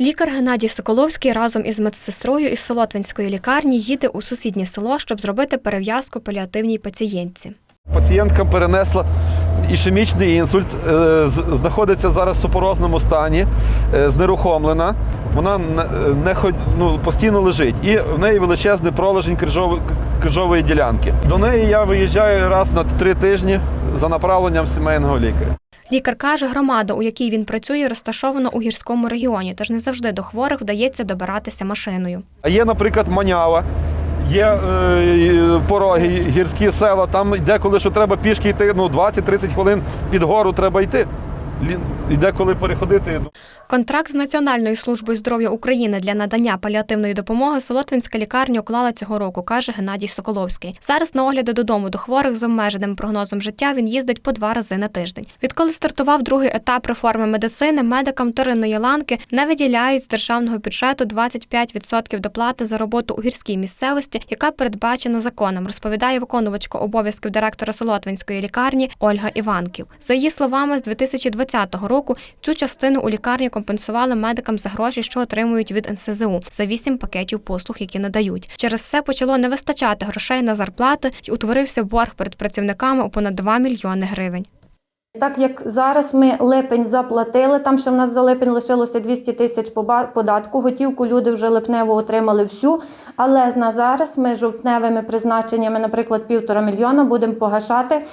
Лікар Геннадій Соколовський разом із медсестрою із Солотвинської лікарні їде у сусіднє село, щоб зробити перев'язку паліативній пацієнтці. Пацієнтка перенесла ішемічний інсульт, е, знаходиться зараз в супорозному стані, е, знерухомлена. Вона не, ну, постійно лежить. І в неї величезний пролежень крижової, крижової ділянки. До неї я виїжджаю раз на три тижні за направленням сімейного лікаря. Лікар каже, громада, у якій він працює, розташована у гірському регіоні, тож не завжди до хворих вдається добиратися машиною. А є, наприклад, Манява, є е, пороги, гірські села, там деколи, що треба пішки йти, ну 20-30 хвилин під гору треба йти. І деколи переходити. Контракт з Національною службою здоров'я України для надання паліативної допомоги Солотвинська лікарня уклала цього року, каже Геннадій Соколовський. Зараз на огляди додому до хворих з обмеженим прогнозом життя він їздить по два рази на тиждень. Відколи стартував другий етап реформи медицини, медикам вторинної ланки не виділяють з державного бюджету 25% доплати за роботу у гірській місцевості, яка передбачена законом, розповідає виконувачка обов'язків директора Солотвинської лікарні Ольга Іванків. За її словами, з 2020 року цю частину у лікарні компенсували медикам за гроші, що отримують від НСЗУ за 8 пакетів послуг, які надають. Через це почало не вистачати грошей на зарплати і утворився борг перед працівниками у понад 2 мільйони гривень. Так як зараз ми липень заплатили, там ще в нас за липень лишилося 200 тисяч податку. Готівку люди вже липневу отримали всю. Але на зараз ми жовтневими призначеннями, наприклад, півтора мільйона, будемо погашати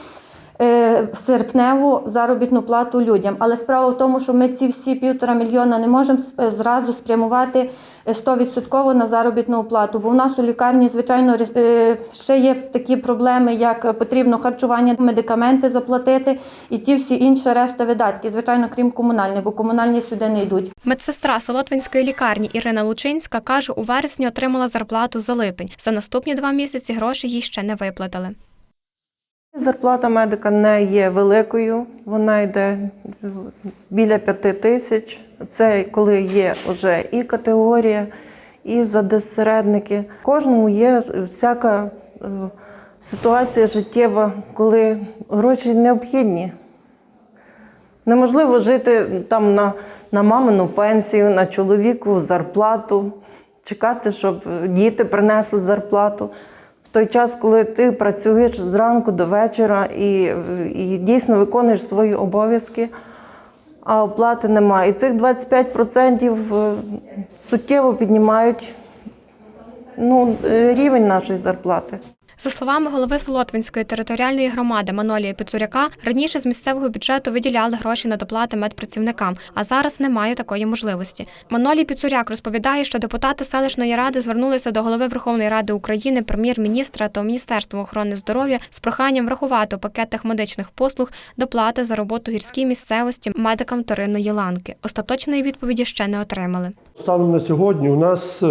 серпневу заробітну плату людям. Але справа в тому, що ми ці всі півтора мільйона не можемо е, зразу спрямувати е, 100% на заробітну плату. Бо в нас у лікарні, звичайно, е, ще є такі проблеми, як е, потрібно харчування, медикаменти заплатити і ті всі інші решта видатки, звичайно, крім комунальних, бо комунальні сюди не йдуть. Медсестра Солотвинської лікарні Ірина Лучинська каже, у вересні отримала зарплату за липень. За наступні два місяці гроші їй ще не виплатили. Зарплата медика не є великою, вона йде біля п'яти тисяч. Це коли є вже і категорія, і задесередники. Кожному є всяка е, ситуація життєва, коли гроші необхідні. Неможливо жити там на, на мамину пенсію, на чоловіку зарплату, чекати, щоб діти принесли зарплату. Той час, коли ти працюєш зранку до вечора і, і дійсно виконуєш свої обов'язки, а оплати немає. І цих 25% е, суттєво піднімають ну, е, рівень нашої зарплати. За словами голови Солотвинської територіальної громади Манолія Піцуряка, раніше з місцевого бюджету виділяли гроші на доплати медпрацівникам, а зараз немає такої можливості. Манолій Піцуряк розповідає, що депутати селищної ради звернулися до голови Верховної Ради України, прем'єр-міністра та Міністерства охорони здоров'я з проханням врахувати у пакетах медичних послуг доплати за роботу гірській місцевості медикам вторинної ланки. Остаточної відповіді ще не отримали. Станом на сьогодні у нас е,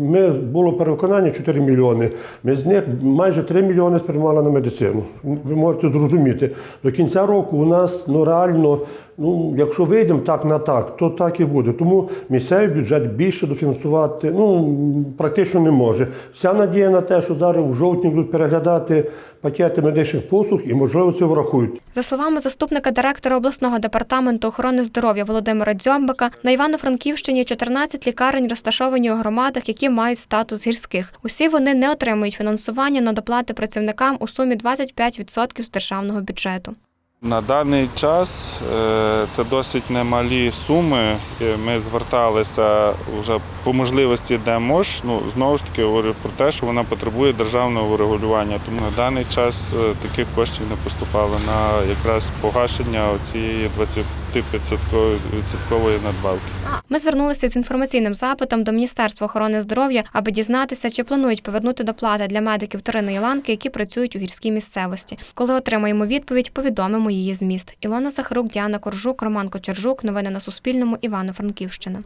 ми було перевиконання 4 мільйони. Ми з них майже 3 мільйони спрямували на медицину. Ви можете зрозуміти, до кінця року у нас ну реально, ну якщо вийдемо так на так, то так і буде. Тому місцевий бюджет більше дофінансувати ну практично не може. Вся надія на те, що зараз у жовтні будуть переглядати пакети медичних послуг і можливо це врахують. За словами заступника директора обласного департаменту охорони здоров'я Володимира Дзьомбика, на Івано-Франківщині 14 лікарень розташовані у громадах, які мають статус гірських. Усі вони не отримують фінансування на доплати працівникам у сумі 25% з державного бюджету. На даний час е, це досить немалі суми. Ми зверталися вже по можливості, де мож. Ну знову ж таки говорю про те, що вона потребує державного врегулювання. Тому на даний час е, таких коштів не поступало на якраз погашення цієї 25% надбавки. Ми звернулися з інформаційним запитом до Міністерства охорони здоров'я, аби дізнатися, чи планують повернути доплати для медиків вторинної ланки, які працюють у гірській місцевості. Коли отримаємо відповідь, повідомимо її зміст. Ілона Сахарук, Діана Коржук, Роман Кочержук. Новини на Суспільному. Івано-Франківщина.